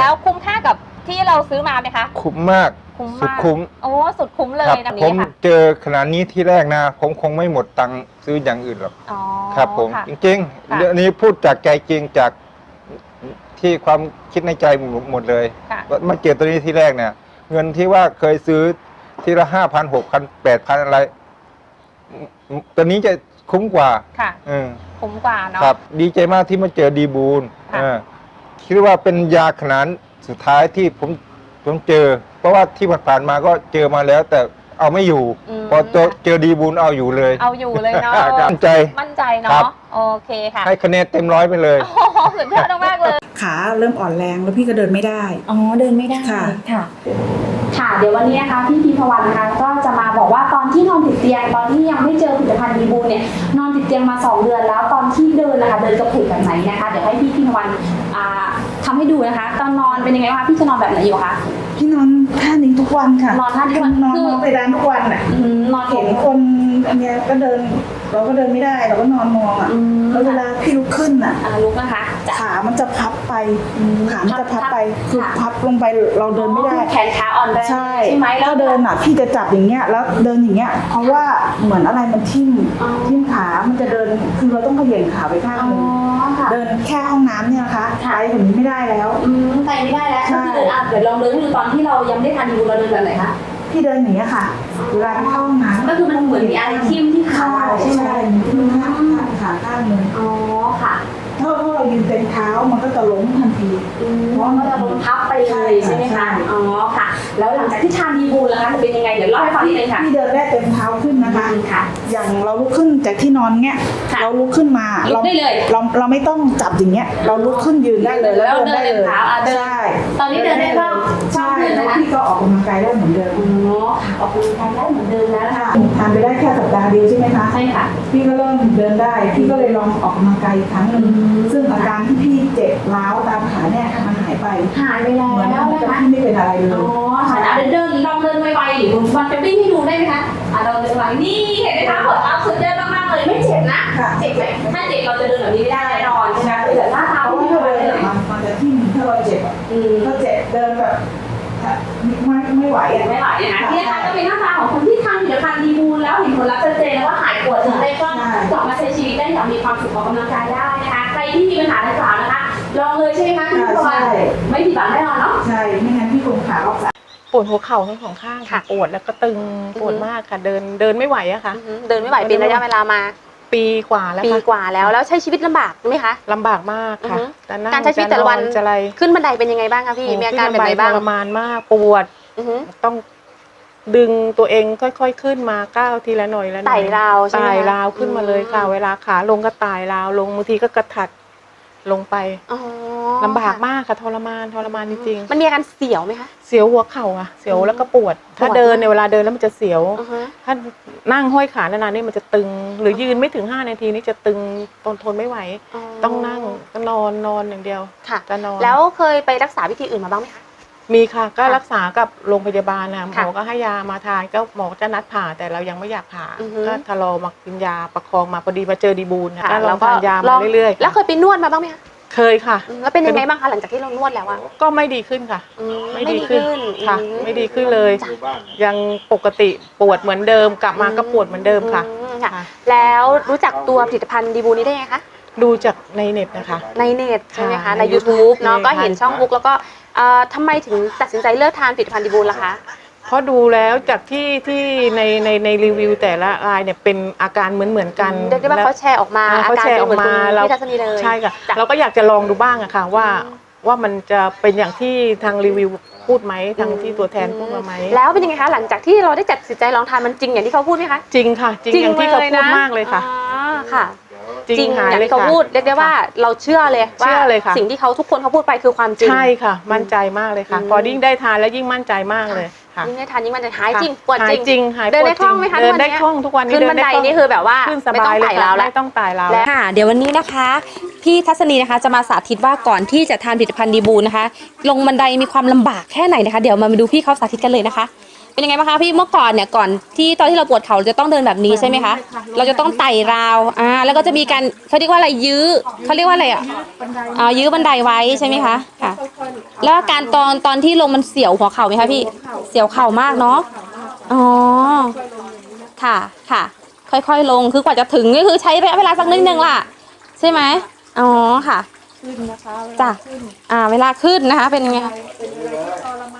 แล้วคุ้มค่ากับที่เราซื้อมาไหมคะคุ้มมาก คุ้มสุดมากคุ้มโอ้สุดคุ้มเลครัยแบบผนี้มค่ะเจอขนาดนี้ที่แรกนะ ผมคงไม่หมดตังค์ซื้ออย่างอื่นหรอกอ๋อครับ ผมค่ะจริงค่ะๆเรื่องนี้พูดจากใจจริงจากที่ความคิดในใจหมดเลยค่ะว่ามาเจอตัวนี้ที่แรกเนี่ยเงินที่ว่าเคยซื้อทีละห้าพันหกพันแปดพันอะไรอืมตัวนี้จะคุ้มกว่าค่ะอืมคุ้มกว่าเนาะ ครับ ดีใจมากที่มาเจอดีบูลค่ะ เออ คิดว่าเป็นยาขนานสุดท้ายที่ผมผมเจอ เพราะว่าที่ผ่านๆมาก็เจอมาแล้ว แต่เอาไม่อยู่มพอเจอเจอดีบูลเอาอยู่เลย เอาอยู่เลยเนาะมั่นใจมั่นใจครัเนาะบ โอเคค่ะให้คะแนนเต็มร้อยไปเลย โอ้โหสุดยอดมากๆเลยขาเริ่มอ่อนแรงแล้วพี่ก็เดินไม่ได้ อ๋อเดินไม่ได้ค่ะ ค่ะ ค่ะ เดี๋ยววันนี้นะคะพี่พีพวันนะคะก็จะมาบอกว่าตอนที่นอนติดเตียง ตอนที่ยังไม่เจอผลิตภัณฑ์ดีบูเนี่ยนอนติดเตียงมา 2 เดือนแล้วตอนที่เดินนะคะเดินกระเพกแบบไหนนะคะเดี๋ยวให้พี่พีพวันอ่า ทำให้ดูนะคะ ตอนนอนเป็นยังไงบ้างคะพี่จะนอนแบบไหนอยู่คะพี่นอนท่านี้ทุกวันค่ะนอนท่านี้ทุกวันนอนคือนอนไปร้านทุกวันอะ อืมนอนเห็นคนอันเนี้ยก็เดิน เราก็เดินไม่ได้เราก็นอนมองอะอืมแล้วเวลาพี่ลุกขึ้นอะ อ่าลุกนะคะจะ ขามันจะพับไปอืมขามันจะพับไปค่ะคือพับลงไปเราเดินไม่ได้อ๋อคือแขนขาอ่อนแรงใช่ใช่ไหมแล้แล้วว เดินอะพี่จะจับอย่างเงี้ยแล้วเดินอย่างเงี้ย เพราะว่าเหมือนอะไรมันทิ่มอ๋อ ทิ่มขา มันจะเดินคือเราต้องเขย่งขาไปข้างอ๋อหนึงค่ะ เดินแค่ห้องน้ำเนี่ยนะคะค่ะไปแบบนี้ไม่ได้แล้ว อืมไปไม่ได้แล้วใช่ก็คือเดินอะเดี๋ยวลองเดินให้ดูตอนที่เรายังไม่ได้ทานดีบูเราเดินแบบไหนคะพี่เดินอย่างเงี้ยค่ะเวลาไปเข้าห้องน้ำก็คือมันเหมือนมีอะไรทิ่มที่ขาใช่เราใช่ไหมใช่มีที่ข้างข้างขาข้างหนึงอ๋อค่ะ ถ้าถ้าเรายืนเต็มเท้ามันก็จะล้มทันทีอืมเพราะมันจะลงพับไปเลยใช่ไหมใช่คะอ๋อค่ะ แล้วหลังจากที่ทานดีบูลแล้วคะจะเป็นยังไงเดี๋ยวเล่าให้ฟังนิดนึงค่ะพี่เดินได้เต็มเท้าขึ้นนะคะอืมค่ะ อย่างเราลุกขึ้นจากที่นอนเงี้ยค่ะเราลุกขึ้นมาลุกได้เลยเราเราไม่ต้องจับอย่างเงี้ย เราลุกขึ้นยืนได้เลยแล้วเดินได้เดินเต็เลมยเท้าอะเดินใช่ตอนนี้เดินได้บ้างใช่บ้างขึ้นแล้วนะคะพี่ก็ออกกำลังกายได้เหมือนเดิมอ๋อค่ะออกกำลังกายได้เหมือนเดิมแล้วนะคะทาน ไปได้แค่สัปดาห์เดียวใช่ไหมคะใช่ค่ะ พี่ก็เริ่มเดินได้ พี่ก็เลยลองออกกำลังกายอีกครั้งหนึ่งอืมซึ่งอาการที่พี่เจ็บร้าวตามขาเนี่ยมันหายไปหายไปแล้วเหมือนนะกับคะ พี่ไม่เป็นอะไรเลอ๋อยค่ะอะเดินเดินลองเดินไวๆหรือมันจะวิ่งให้ดูได้ไหมคะอะเราเดินไวนี่เห็นไหมคะเปิดเอาสุดยอดมากๆเลยไม่เจ็บนะค่ะ เจ็บไหมถ้าเจ็บเราจะเดินแบบนี้ไม่ได้แน่นอนใช่ไหมเดี๋ยวหน้าเพเท้าราะว่าที่ถ้าเราเดินเดินอะมันมันจะทิ่มถ้าเราเจ็บอะอืมถ้าเจ็บเดินแบบ ไม่ไม่ไหวอะไม่ไหวนะคะนี่นะคะก็เป็นหน้าตาของคนที่ทานผลิตภัณฑ์ดีบูลแล้วเห็นผลลัพธ์ชัดเจนแล้วว่าหายปวดถึงได้ก็กลับมาใช้ชีวิตได้อย่างมีความสุขออกกำลังกายได้นะคะใครที่มีปัญหาดังกล่าวนะคะลองเลยใช่ไหมคะคุณผู้ชมใช่ไม่ผิดหวังแน่นอนเนาะใช่ไม่งั้นพี่คงขาออกสายปวดหัวเข่าทั้งสองข้างค่ะค่ะปวดแล้วก็ตึงปวดอือฮึมากค่ะ เดินเดินไม่ไหวอะค่ะอือหือเดินไม่ไหวเป็นระยะเวลามา ปีกว่าแล้วปีค่ะกว่าแล้วแล้วใช้ชีวิตลำบากไหมคะ ลำบากมากค่ะอือฮึ จะนั่งการใช้ชีวิตแต่ละวันจอจะอะไรขึ้นบันไดเป็นยังไงบ้างคะพี่มีอาการแบบไหนบ้างทรมานมากปวดอือหือต้องดึงตัวเองค่อยๆขึ้นมาก้าวทีละหน่อยละหน่อยไต่ราวใช่ไหมคะไต่ราวขึ้นมาเลยค่ะ อืม เวลาขาลงก็ไต่ราวลงบางทีก็กระถัด ลงไปอ๋อลำบากมากค่ะทรมานทรมานจริงมันมีอาการเสียวไหมคะ ๆ เสียวหัวเข่าอะเสียวแล้วก็ปวด ถ้าปวด เดินในยเวลาเดินแล้วมันจะเสียว อือฮะถ้านั่งห้อยขานานๆนี่มันจะตึง หรือยืนไม่ถึง 5 นาทีนี่จะตึงทนทนไม่ไหว ต้องนั่งก็นอนนอนอย่างเดียวค่ะ จะนอนแล้วเคยไปรักษาวิธีอื่นมาบ้างไหมคะ มีค่ะก็ค่ะรักษากับโรงพยาบาลนะหมค่ะอก็ให้ยามาทานก็หมอจะนัดผ่าแต่เรายังไม่อยากผ่าอือฮึก็ทะลอมากินยาประคองมาพอดีมาเจอดีบูลค่ะก็ลแล้อวงทานยาลมาองเรื่อยๆแล้วเคยไปนวดมาบ้างไหมคะเคยค่ะอืมแล้วเป็นยังไงบ้างคะหลังจากที่เรานวดแล้วอะก็ไม่ดีขึ้นค่ะอืไม่ดีขึ้นค่ะอืไม่ดีขึ้นเลยจ้ะยังปกติปวดเหมือนเดิม กลับมาก็ปวดเหมือนเดิมค่ะอืมค่ะค่ะ แล้วรู้จักตัวผลิตภัณฑ์ดีบูนี้ได้ไงคะดูจากในเน็ตนะคะ ในเน็ตใช่ไหมคะค่ะในใน YouTube เนาะใช่ก็เห็นค่ะช่องบุ๊กแล้วก็ เอ่อทำไมถึงตัดสินใจเลิกทานผลิตภัณฑ์ดีบูลล่ะคะ เพราะดูแล้วจากที่ที่ในในในรีวิวแต่ละรายเนี่ยเป็นอาการเหมือนเหมือนๆกันเรียกได้ว่าแล้ว เขาแชร์ออกมาอ่าอาเขาการแชร์เป็นเหมือนออกคุณมาเรา พี่ทัศนีเลยใช่ค่ะจ้ะเราก็อยากจะลองดูบ้างอะค่ะว่าอืมว่ามันจะเป็นอย่างที่ทางรีวิวพูดไหมทางที่ตัวแทนพูดมาไหมแล้วเป็นยังไงคะ หลังจากที่เราได้ตัดสินใจลองทานมันจริงอย่างที่เขาพูดไหมคะจริงค่ะ จริงอย่างที่เขาพูดมากเลยค่ะอ๋อค่ะ จริงจริงหายอย่างเลยที่เขาค่ะพูดเรียกได้ว่าเราเชื่อเลยว่าเชื่อเลยค่ะ สิ่งที่เขาทุกคนเขาพูดไปคือความจริง ใช่ค่ะ มั่นใจมากเลยค่ะอืมพอยิ่งได้ทานแล้วยิ่งมั่นใจมากเลยค่ะยิ่งได้ทานยิ่งมันจะหายจริงค่ะปวดหาจยริงจริงหายเดินปวได้คล่องไหมคะเดินทุกวันได้เนี้ยคล่องทุกวันนี้ขึ้นเดิบันได้ไดคล่องนี่คือแบบว่าขึ้นสไม่ต้บาองยเลยไต่ค่ะราวแล้วไม่ต้องไต่ราวและค่ะ เดี๋ยววันนี้นะคะพี่ทัศนีนะคะจะมาสาธิตว่าก่อนที่จะทานผลิตภัณฑ์ดีบูนะคะ ลงบันไดมีความลำบากแค่ไหนนะคะ เดี๋ยวมาดูพี่เขาสาธิตกันเลยนะคะ เป็นยังไงบ้างคะพี่เมื่อก่อนเนี่ยก่อนที่ตอนที่เราปวดเข่าเราจะต้องเดินแบบนี้ใช่ไหมคะเราจะต้องไต่ราวอ่าแล้วก็จะมีการเขาเรียกว่าอะไรยื้อเขาเรียกว่าอะไรอะอ่ายื้อบันไดไว้ใช่ไหมคะค่ะ แล้วอาการตอนตอนที่ลงมันเสียวหัวเข่าไหมคะพี่เสียวเข่ามากเนาะอ๋อค่ะค่ะ ค่อยๆลงคือกว่าจะถึงก็คือใช้ระยะเวลาสักนิดนึงล่ะ ใช่ไหมอ๋อค่ะขึ้นนะคะจ้ะอ่าเวลาขึ้นนะคะ เป็นยังไงคะเป็นอะไรที่ทรมานมาก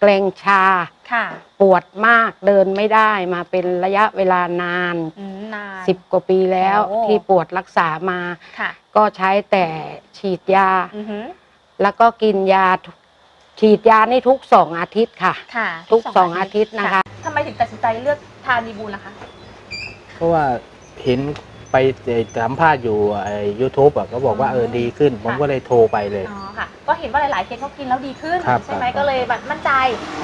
เกรงชาค่ะปวดมากเดินไม่ได้มาเป็นระยะเวลานานอืมนานสิบกว่าปีแล้วโอ้ที่ปวดรักษามาค่ะก็ใช้แต่ฉีดยาอือฮึแล้วก็กินยาทุกฉีดยานี่ทุกสองอาทิตย์ค่ะค่ะ ทุกสองอาทิตย์นะคะทำไมถึงตัดสินใจเลือกทานดีบูลล่ะคะ เพราะว่าเห็น ไปสัมภาษณ์อยู่ไอ้ยูทูบอะก็บอกว่าอ๋อเออดีขึ้น ผมค่ะก็เลยโทรไปเลย อ๋อค่ะ ก็เห็นว่าหลายๆเคสเขากินแล้วดีขึ้น ครับใช่ไหมครับ ก็เลยแบบมั่นใจ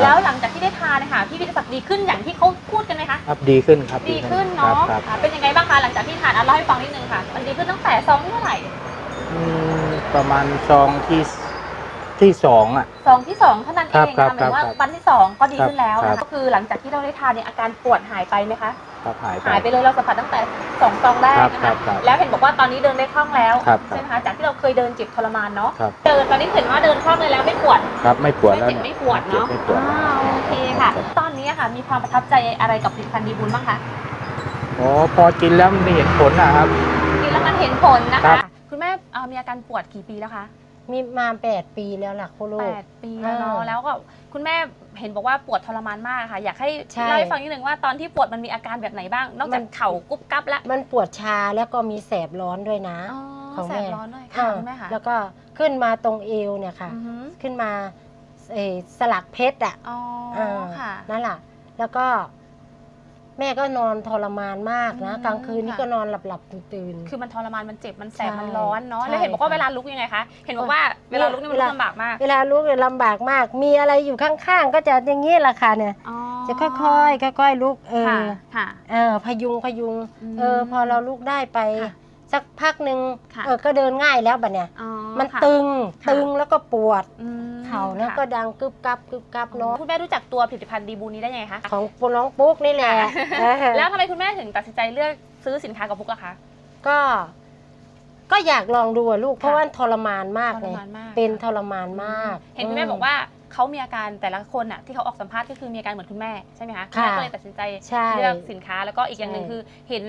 แล้วหลังจากที่ได้ทานนะคะพี่วิทยาศักดิ์ดีขึ้นอย่างที่เขาพูดกันไหมคะ ครับดีขึ้นครับดีขึ้นครับเนาะครับค่ะเป็นยังไงบ้างคะหลังจากที่ทานอะเล่าให้ฟังนิดนึงค่ะ มันดีขึ้นตั้งแต่ซองที่เท่าไหร่อืมประมาณซองที่ที่สองอะ ซองที่สองเท่านั้นเอครับงครันะบหมายถึงว่าครับวันที่สองก็ดีขึ้นแล้วครันะบ ก็คือหลังจากที่เราได้ทานเนี่ยอาการปวดหายไปไหมคะ ครับหายไป หายไปเลยเราสัมผัสตั้งแต่สองซองแรกครับนะครัคะบครับแล้วเห็นบอกว่าตอนนี้เดินได้คล่องแล้วครับใช่ไหมคะจากที่เราเคยเดินเจ็บทรมานเนาะครับ เดินตอนนี้เห็นว่าเดินคล่องเลยแล้วไม่ปวด ครับไม่ปวดไม่แล้วเจ็บเนี่ยไม่ปวดเนาะไม่ปวดอ่าโอเคค่ะ ตอนนี้อะค่ะมีความประทับใจอะไรกับผลิตภัณฑ์ดีบุญบ้างคะ อ๋อพอกินแล้วมันเห็นผลนะครับ กินแล้วมันเห็นผลนะครัคะ บ คุณแม่เอ่อมีอาการปวดกี่ปีแล้วคะ มีมาแปดปีแล้วล่ะคุณลูแปก ดปีแล้วเนาะอ่าแล้วก็คุณแม่เห็นบอกว่าปวดทรมานมากค่ะ อยากให้ใช่เล่าให้ฟังนิดนึงว่าตอนที่ปวดมันมีอาการแบบไหนบ้าง นอกจากมันเข่ากุ๊บกั๊บละมันปวดชาแล้วก็มีแสบร้อนด้วยนะ อ๋อของแสแม่ บร้อนด้วยค่ะอ่าคุณแม่ค่ะแล้วก็ขึ้นมาตรงเอวเนี่ยค่ะ อือหือขึ้นมาเอ่อสลักเพชรอะอ๋ออ่าค่ะ นั่นแหละแล้วก็ แม่ก็นอนทรมานมากนะ อืมกลางคืนนี่ค่ะ ก็นอนหลับหลับๆตื่นตื่นๆคือมันทรมานมันเจ็บมันแสบใช่มันร้อนเนาะใช่แล้วเห็นบอกว่าค่ะเวลาลุกยังไงคะเห็นบอกว่าเวลาลุกนี่มันเวลุลากลำบากมากเวลาลูกเนี่ยลำบากมาก มีอะไรอยู่ข้างๆ ก็จะอย่างนี้แหละค่ะเนี่ยอ๋อจะค่อยๆค่อยๆลุกเอค่ะอค่ะ เออพยุงพยุงอืมเออพอเราลุกได้ไป ค่ะ สักพักหนึ่งค่ะเออก็เดินง่ายแล้วบัดเนี่ย อ๋อมันค่ะ ตึงค่ะ ตึงแล้วก็ปวด อืมเข่าแล้วค่ะก็ดังกึบกับกึบกับเนาะคุณแม่รู้จักตัวผลิตภัณฑ์ดีบูนี้ได้ยังไงคะ ของปน้องปุ๊กนี่แหละเออแล้วทำไมคุณแม่ถึงตัดสินใจเลือกซื้อสินค้ากับพุกอะคะ ก็ ก็อยากลองดูอะลูก เพราะค่ะ ว่าทรมานมากทเลรยมานมากเป็นทรมานมาก เห็นคุณแม่บอกว่าเขามีอาการแต่ละคนอะที่เขาออกสัมภาษณ์ก็คือมีอาการเหมือนคุณแม่ใช่ไหมคะณค่ะแม่ก็เลยตัดสินใจใช่ เลือกสินค้าแล้วก็อีกอย่างหนึ่งใช่ คือ เห็น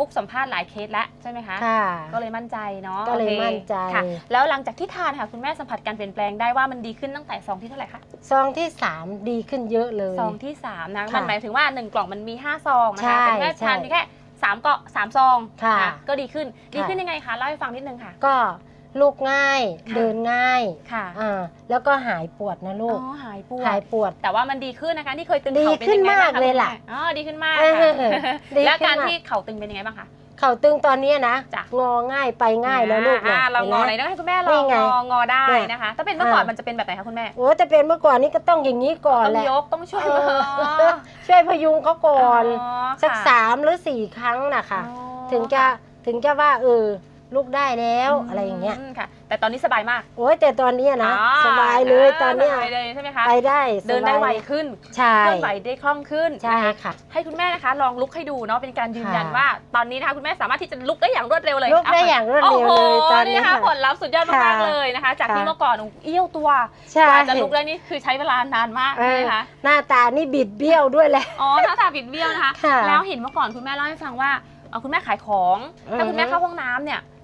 ฟุกสัมภาษณ์หลายเคสแล้วใช่ไหมคะ ค่ะ ก็เลยมั่นใจเนาะก็เลยโอคมั่นใจ ค่ะ แล้วหลังจากที่ทานค่ะ คุณแม่สัมผัสการเปลี่ยนแปลงได้ว่ามันดีขึ้นตั้งแต่ซองที่เท่าไหร่คะซองที่สามดีขึ้นเยอะเลย ซองที่สามนะค่ะมันหมายถึงว่าหนึ่งกล่องมันมีห้าซองนะใช่คะแต่คุณแม่ทานใช่เพียงแค่สามเกาะสามซองค่ะนก็ดีขึ้นดีค่ะขึ้นยังไงคะเล่าให้ฟังนิดนึงค่ะ ก็ ลูกง่าย ค่ะ เดินง่ายค่ะอ่าแล้วก็หายปวดนะลูก อ๋อหายปวดหายปวด แต่ว่ามันดีขึ้นนะคะที่เคยตึงดีเข่าเป็นขึ้นยังไงบ้างมากคะเลยคุณแม่ล่ะอ๋อดีขึ้นมากเออค่ะดีแล้วขึ้นการมากที่เข่าตึงเป็นยังไงบ้างคะ เข่าตึงตอนเนี้ยนะจ้ะ งอง่ายไปง่ายแล้วลูกอ่านะเรางอไหนห็นไหมต้องให้คุณแม่ลนี่องไงงองอได้เนี่ยนะคะ ถ้าเป็นเมื่อก่อนอ่ามั มันจะเป็นแบบไหนคะคุณแม่ โอ้แต่เป็นเมื่อก่อนนี้ก็ต้องอย่างนี้ก่อนต้องแหละยกต้องช่วยเอมืออช่วยพยุงเขาก่อนอ๋อสักค่ะสามหรือสี่ครั้งนะคะ อ๋อถึงจะถึงจะว่าเออ ลุกได้แล้วอะไรอย่างเงี้ยมค่ะ แต่ตอนนี้สบายมากโอ้ยแต่ตอนเนี้ยนะอ๋อสบายเลยตอนเนี้ยสบายเลยใช่ไหมคะไปได้เดินได้สบายไวขึ้นใช่เคลื่อนไหวได้คล่องขึ้นใช่นะคะค่ะ ให้คุณแม่นะคะ ลองลุกให้ดูเนาะเป็นการยืนยันค่ะว่า ตอนนี้นะคะคุณแม่สามารถที่จะลุกได้อย่างรวดเร็วเลยลุกได้อย่างรวดเร็วเลยโอ้โหตอนนี้นี่นะคะค่ะผลลัพธ์สุดยอดมากค่ะๆเลยนะคะ จากที่ค่ะ เมื่อก่อนเอี้ยวตัวใช่กว่าจะลุกได้นี่คือใช้เวลานานมากเอใช่อไหมคะหน้าตานี่บิดเบี้ยวด้วยแหละ อ๋อหน้าตาบิดเบี้ยวนะคะค่ะแล้วเห็นเมื่อก่อนคุณแม่เล่าให้ฟังว่าเอ่อคุณแม่ขายของอือฮึถ้าคุณแม่เข้าห้องน้ำเนี่ย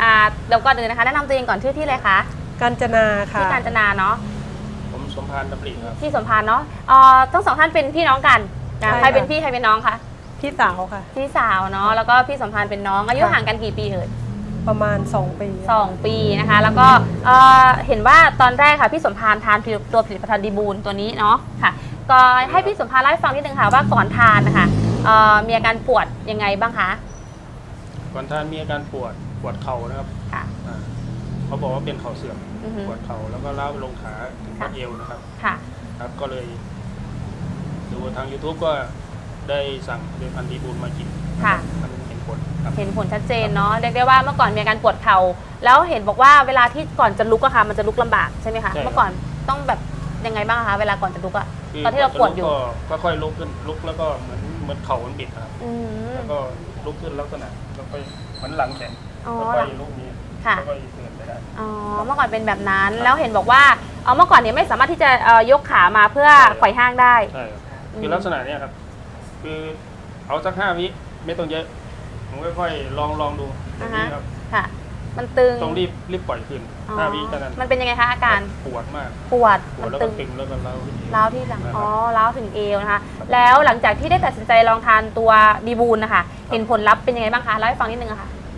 อ่าแล้วก็เดินนะคะแนะนำตัวเองก่อนชื่อที่เลยคะกาญจนาค่ะที่การจนาเนาะผมสมพานดำริครับที่สมพานเนาะเอ่อทั้งสองท่านเป็นพี่น้องกันนะใช่ใครเป็นค่ะ พี่ใครเป็นน้องคะพี่สาวค่ะ พี่สาวเนาะแล้วก็พี่สมพานเป็นน้องอายุค่ะ ห่างกันกี่ปีเอ่ยประมาณ 2 ปี สองปีนะคะ แล้วก็เอ่อเห็นว่าตอนแรกค่ะ พี่สมพานทานตัวผลิตภัณฑ์ดีบูลตัวนี้เนาะค่ะก็ให้พี่สมพานเล่าให้ฟังนิดนึงค่ะว่าก่อนทานนะคะเอ่อมีอาการปวดยังไงบ้างคะ ก่อนท่านมีอาการปวด ปวดเข่านะครับค่ะ อ่าเขาบอกว่าเป็นเข่าเสื่อมอือฮึ ปวดเข่าแล้วก็ล้าวไปลงขาถึงค่ะบัดเอวนะครับ ค่ะ ครับก็เลย ดูทาง YouTube ก็ได้สั่งเดือนพันธีบูลมากินค่ะ มันเห็นผลครับ เห็นผลชัดเจนเนาะเรียกได้ว่าเมื่อก่อนมีอาการปวดเข่าแล้วเห็นบอกว่าเวลาที่ก่อนจะลุกอะค่ะมันจะลุกลำบากใช่ไหมคะใช่ครับ เมื่อก่อนต้องแบบยังไงบ้างคะเวลาก่อนจะลุกอะคืตอนที่เราปวดอยู่ก็ค่อยๆลุกขึ้นลุกแล้วก็เหมือนเหมือนเข่ามันบิดนะครับ อืมแล้วก็ลุกขึ้นลักษณะแล้วก็เหมือนหลังแข็ง อ๋อแล้วก็ลุกนี้ค่ะ แล้วก็เดินไปได้ อ๋อเมื่อก่อนเป็นแบบนั้น แล้วเห็นบอกว่าเอ่อเมื่อก่อนเนี่ยไม่สามารถที่จะเอ่อยกขามาเพื่อใช่ครับ ไขว่ห้างได้ ใช่ครับอืมคือลักษณะเนี้ยครับ คือเอาสักห้าวิไม่ต้องเยอะผมค่อยๆลองลองดูอย่างนี้ครับค่ะ มันตึงต้องรีบรีบปล่อยคืนอ๋อห้าวิเท่านั้นมันเป็นยังไงคะอาการปวดมาก ปวดปวมัดนแล้วตึก็งตึงแล้วก็เล้าขึ้นเองร้าวที่หลังนะครับอ๋อร้าวถึงเอวนะคะแล้วหลังจากที่ได้ตัดสินใจลองทานตัวดีบูลนะคะเห็นผลลัพธ์เป็นยังไงบ้างคะเล่าให้ฟังนิดนึงอะค่ะ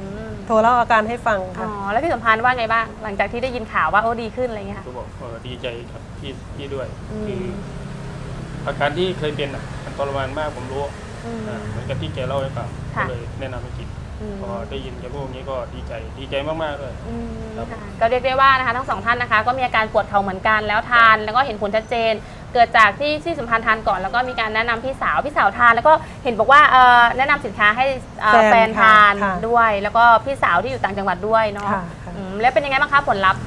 มโท รเล่าอาการให้ฟังอ๋ค่ะ อแล้วพี่สัมพันธ์ว่าไงบ้างหลังจากที่ได้ยินข่าวว่าโอ้ดีขึ้นอะไรเงี้ยค่ะ ก็บอกเออดีใจครับพี่พี่ด้วยอืม คืออาการที่เคยเป็นอะมันทรมานมากผมรู้อืม อ่าเหมือนกับที่แกเล่าให้ฟังค่ะ ก็เลยแนะนำให้กินอืมพอได้ยินแกพูดอย่างนี้ก็ดีใจดีใจมากๆเลย อืมครับ ค่ะก็เรียกได้ว่านะคะทั้งสองท่านนะคะ ก็มีอาการปวดเข่าเหมือนกันแล้วทาน แล้วก็เห็นผลชัดเจน เกิดจากที่ที่สัมพันธ์ทานก่อนแล้วก็มีการแนะนำพี่สาวพี่สาวทาน แล้วก็เห็นบอกว่าเอ่อแนะนำสินค้าให้เอ่อแฟแฟนนทานค่ะด้วย แล้วก็พี่สาวที่อยู่ต่างจังหวัดด้วยเนาะค่ะค่ะ อืมแล้วเป็นยังไงบ้างคะผลลัพธ์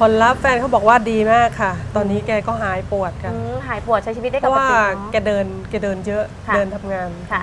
ผลลัพธ์แฟนเขาบอกว่าดีมากค่ะ ตอนนี้แกก็หายปวดค่ะ อืมหายปวดใช้ชีวิตได้เพปราะกว่าติแกเนาะเดินแกเดินเยอะค่ะ เดินทำงาน ค่ะ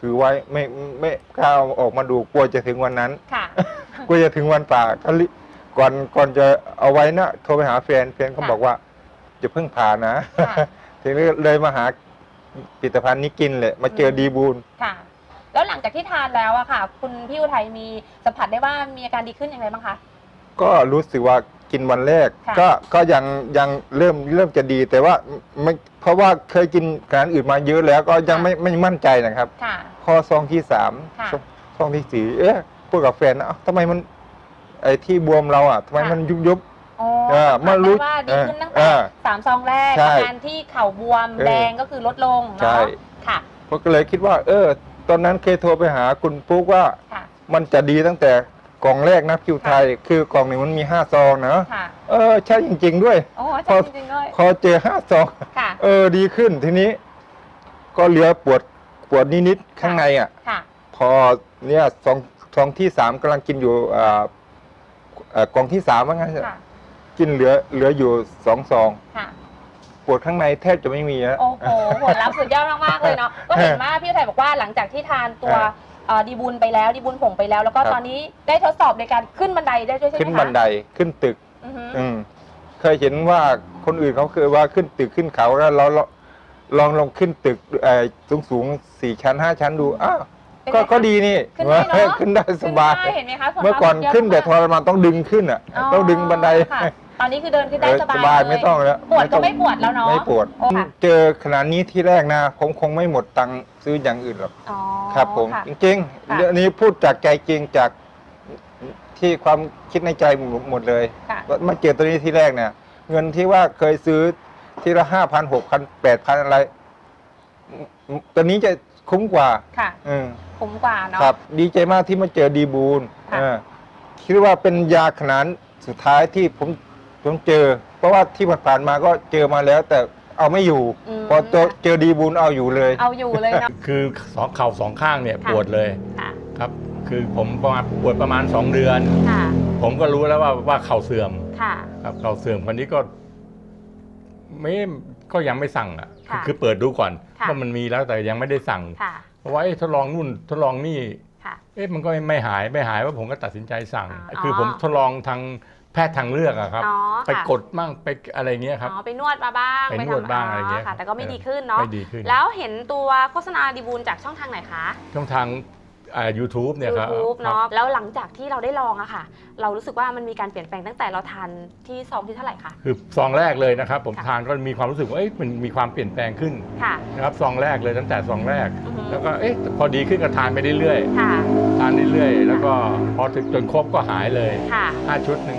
ถือไว้ไม่ไม่กล้าเอาออกมาดูกลัวจะถึงวันนั้น ค่ะ กลัวจะถึงวันป่าก็รีก่อนก่อนจะเอาไว้นะโทรไปหาแฟนแฟนเขาค่ะบอกว่าจะเพิ่งผ่านะค่ะ ทีนี้เลยมาหาผลิตภัณฑ์นี้กินเลยมาเจออืมดีบูลค่ะ แล้วหลังจากที่ทานแล้วอะค่ะ คุณพี่อุทัยมีสัมผัสได้ว่ามีอาการดีขึ้นอย่างไรบ้างคะ ก็รู้สึกว่า กินวันแรก ค่ะ ก็ก็ยังยังเริ่มเริ่มจะดีแต่ว่าไม่เพราะว่าเคยกินอาหารอื่นมาเยอะแล้วก็ยังไม่ไม่มั่นใจนะครับ ค่ะ พอซองที่สามค่ะ ซองซองที่สี่เอ๊ะพูดกับแฟนนะเอ้าทำไมมันไอ้ที่บวมเราอะทำไมค่ะมันยุบยุบ อ๋อเออสัมผัสเมื่อรู้ได้ว่าดีขึ้นตั้งเอแต่อสามซองแรกใช่อาการที่เข่าบวมเออแดงก็คือลดลงใช่ เนาะค่ะผมก็เลยคิดว่า เออ ตอนนั้นเคยโทรไปหาคุณปุ๊กว่า ค่ะ มันจะดีตั้งแต่ กล่องแรกนะคิวไทย คือกล่องหนึ่งมันมีห้าซองนะค่ะเออใช่จริง ๆ ด้วย โอ้พใช่อจริงๆเลยพอเจอห้าซอง ค่ะ เออดีขึ้นทีนี้ ก็เหลือปวดปวดนิดๆข้างในอะ ค่ะ พอเนี่ยซองซองที่สามกำลังกินอยู่อ่าเอ่อกล่องที่สามว่างั้นเถอะค่ะ กินเหลือเหลืออยู่สองซอง ค่ะ ปวดข้างในแทบจะไม่มีแล้วโอ้โหผลลัพธ์สุดยอดมากๆเลยเนาะ ก็เห็นว่าพี่อุทัยบอกว่าหลังจากที่ทานตัวเออ เอ่อดีบุญไปแล้วดีบุญผงไปแล้ว แล้วก็ครับ ตอนนี้ได้ทดสอบในการขึ้นบันไดได้ด้วยใช่ไหมคะขึ้นบันไดขึ้นตึก อือฮึอืมเคยเห็นว่าคนอื่นเขาเคยว่าขึ้นตึกขึ้นเขาแล้วเราเราลองลองขึ้นตึกสูงสูงๆสี่ชั้นห้าชั้นดูอ้าวเป็นก็ไงคะ ก็ดีนี่ขึ้นได้เนอะ ขึ้นได้สบาย ขึ้นได้เห็นไหมคะส่วเมื่อก่อนมากขึ้นแต่เยทอะรมานต้องดึงขึ้นอะ ต้องดึงบันได ค่ะ ตอนนี้คือเดินขึ้นได้เออสบายสบายเลไม่ต้องแล้วปวดก็ต้องไม่ปวดแล้วเนาะไม่ปวดโอ้ค่ะเจอขนาดนี้ที่แรกนะผมคงไม่หมดตังค์ซื้ออย่างอื่นหรอกอ๋อครับ ผมค่ะจริงค่ะๆเรื่องนี้พูดจากใจจริงจากที่ความคิดในใจหมดเลยค่ะมาเจอตัวนี้ที่แรกเนี่ยเงินที่ว่าเคยซื้อทีละห้าพันหกพันแปดพันอะไรอืมตัวนี้จะคุ้มกว่าค่ะอืม คุ้มกว่าเนาะ ครับดีใจมากที่มาเจอดีบูลค่ะ เออคิดว่าเป็นยาขนานสุดท้ายที่ผม ผมเจอ เพราะว่าที่ผ่านๆมาก็เจอมาแล้ว แต่เอาไม่อยู่มพอเจอเจอดีบูลเอาอยู่เลย เอาอยู่เลยเนาะ คือสองเข่าสองข้างเนี่ยค่ะ ปวดเลยค่ะครับ คือผมประมาณปวดประมาณ 2 เดือน ค่ะผมก็รู้แล้วว่าว่าเข่าเสื่อมค่ะ ครับเข่าเสื่อมคนนี้ก็ไม่ก็ยังไม่สั่งอะค่ะคือเปิดดูก่อนค่ะ ว่ามันมีแล้วแต่ยังไม่ได้สั่งค่ะเพราะว่าเอ๊ะทดลองนู่นทดลองนี่ ค่ะ เอ๊ะมันก็ไม่หายไม่หายว่าผมก็ตัดสินใจสั่ง อ๋อคือผมทดลองทางแพ ทย์ทางเลือกอะครับ อ๋อไปค่ะกดมั่งไปอะไรเงี้ยครับ อ๋อไปนวดมาบ้างไปนวดทำบ้างอะไรเงี้ยค่ะแต่ก็ไม่เออดีขึ้นเนาะไม่ดีขึ้นแล้วเห็นตัวโฆษณาดีบูลจากช่องทางไหนคะช่องทางอ่า YouTube เนี่ยครับ YouTube ครับ เนาะแล้วหลังจากที่เราได้ลองอะค่ะ เรารู้สึกว่ามันมีการเปลี่ยนแปลงตั้งแต่เราทานที่ซองที่เท่าไหร่คะ คือซองแรกเลยนะครับ ผมค่ะ ทานก็มีความรู้สึกว่าเอ๊ะมันมีความเปลี่ยนแปลงขึ้นค่ะนะครับซองแรกเลยตั้งแต่ซองแรก อือฮึแล้วก็เอ๊ะพอดีขึ้นก็ทานไปเรื่อยค่ะ ๆทานเรื่อยๆแล้วก็พอถึงจนครบก็หายเลยค่ะ ห้าชุดหนึ่ง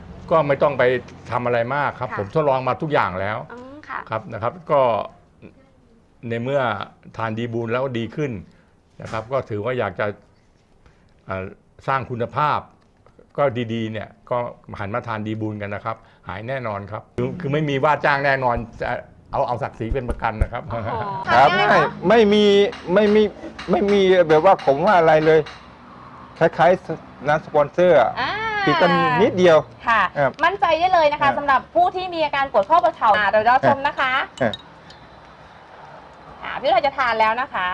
ก็ไม่ต้องไปทำอะไรมากครับ ค่ะ ผมทดลองมาทุกอย่างแล้วอืมค่ะ ครับนะครับ ก็ในเมื่อทานดีบูลแล้วดีขึ้นนะครับ ก็ถือว่าอยากจะเอ่อสร้างคุณภาพ ก็ดีๆเนี่ยก็หันมาทานดีบูลกันนะครับ หายแน่นอนครับคือคือไม่มีว่าจ้างแน่นอนจะเอาเอาศักดิ์ศรีเป็นประกันนะครับ โอ้โห ครับทานง่ายไม่เนอะไม่มีไม่มีไม่มีแบบว่าผมว่าอะไรเลย คล้ายๆน้ำสปอนเซอร์อะอ่าปิดกันนิดเดียว ค่ะ ครับมั่นใจได้เลยนะครัคะบสำหรับผู้ที่มีอาการปวดข้อปวดเข่าอ่าเดี๋ยวเราชมนะคะครับอ่าพี่เราจะทานแล้วนะคะ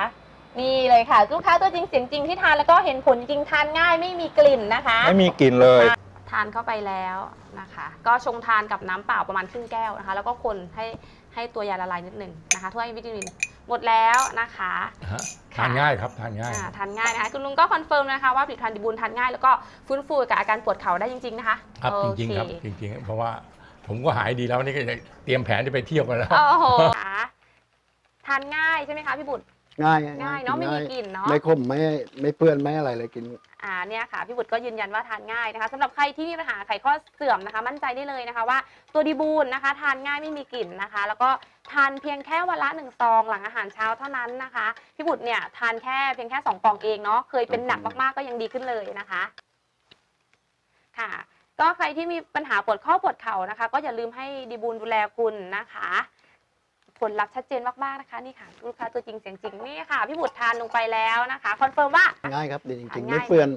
นี่เลยค่ะ ลูกค้าตัวจริงเสียงจริงที่ทานแล้วก็เห็นผลจริงทานง่ายไม่มีกลิ่นนะคะ ไม่มีกลิ่นเลย ทานเข้าไปแล้วนะคะ ก็ชงทานกับน้ำเปล่าประมาณครึ่งแก้วนะคะ แล้วก็คนให้ให้ตัวยาละลายนิดหนึ่งนะคะถ้วยวิตามิน หมดแล้วนะคะฮะทานง่ายครับทานง่าย อ่าทานง่ายนะคะคุณลุงก็คอนเฟิร์มนะคะว่าผลิตภัณฑ์ดิบูลทานง่ายแล้วก็ฟื้นฟูกับอาการปวดเข่าได้จริง ๆ นะคะครับโอจริงเคๆครับจริงๆ เพราะว่าผมก็หายดีแล้วนี่ก็จะเตรียมแผนจะไปเที่ยวกันแล้ว โอ้โหค่ะทานง่ายใช่ไหมคะพี่บุตร ง่ายง่ายเนอะไม่มีกลิ่นเนอะไม่ขมไม่ไม่เปื้อนไม่อะไรเลยกิน อ่าเนี่ยค่ะพี่บุตรก็ยืนยันว่าทานง่ายนะคะสำหรับใครที่มีปัญหาไขข้อเสื่อมนะคะ มั่นใจได้เลยนะคะว่าตัวดีบูลนะคะ ทานง่ายไม่มีกลิ่นนะคะ แล้วก็ทานเพียงแค่วันละหนึ่งซองหลังอาหารเช้าเท่านั้นนะคะพี่บุตรเนี่ยทานแค่เพียงแค่สองฟองเองเนาะเคยเป็นหนักมากๆก็ยังดีขึ้นเลยนะคะ ค่ะ ก็ใครที่มีปัญหาปวดข้อปวดเข่านะคะ ก็อย่าลืมให้ดีบูลดูแลคุณนะคะ ผลลัพธ์ชัดเจนมากๆนะคะนี่ค่ะลูกค้าตัวจริงเสียงจริงนี่ค่ะพี่บุตรทานลงไปแล้วนะคะคอนเฟิร์มว่า ง่ายครับดีจริงๆง่าย ไม่เปื้อน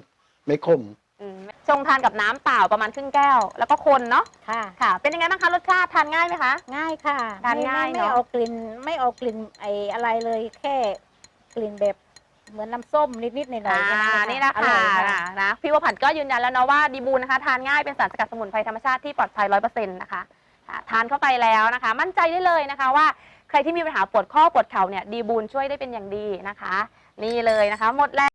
ไม่ขมอืมชงทานกับน้ำเปล่าประมาณครึ่งแก้ว แล้วก็คนเนาะค่ะ ค่ะ เป็นยังไงบ้างคะรสชาติทานง่ายไหมคะ ง่ายค่ะทานไม่ง่ายไม่เนอะไม่เอากลิ่นไม่เอากลิ่นไออะไรเลยแค่กลิ่นแบบเหมือนน้ำส้มนิดๆหน่อยๆอ่าแค่นี่แหละอค่ะร่อยค่ะนะนะพี่วผันก็ยืนยันแล้วเนาะว่าดีบูนะคะ ทานง่ายเป็นสารสกัดสมุนไพรธรรมชาติที่ปลอดภัยร้อยเปอร์เซ็นต์นะคะค่ะทานเข้าไปแล้วนะคะ มั่นใจได้เลยนะคะว่า ใครที่มีปัญหาปวดข้อปวดเข่าเนี่ยดีบูนช่วยได้เป็นอย่างดีนะคะ นี่เลยนะคะ หมดแล้ว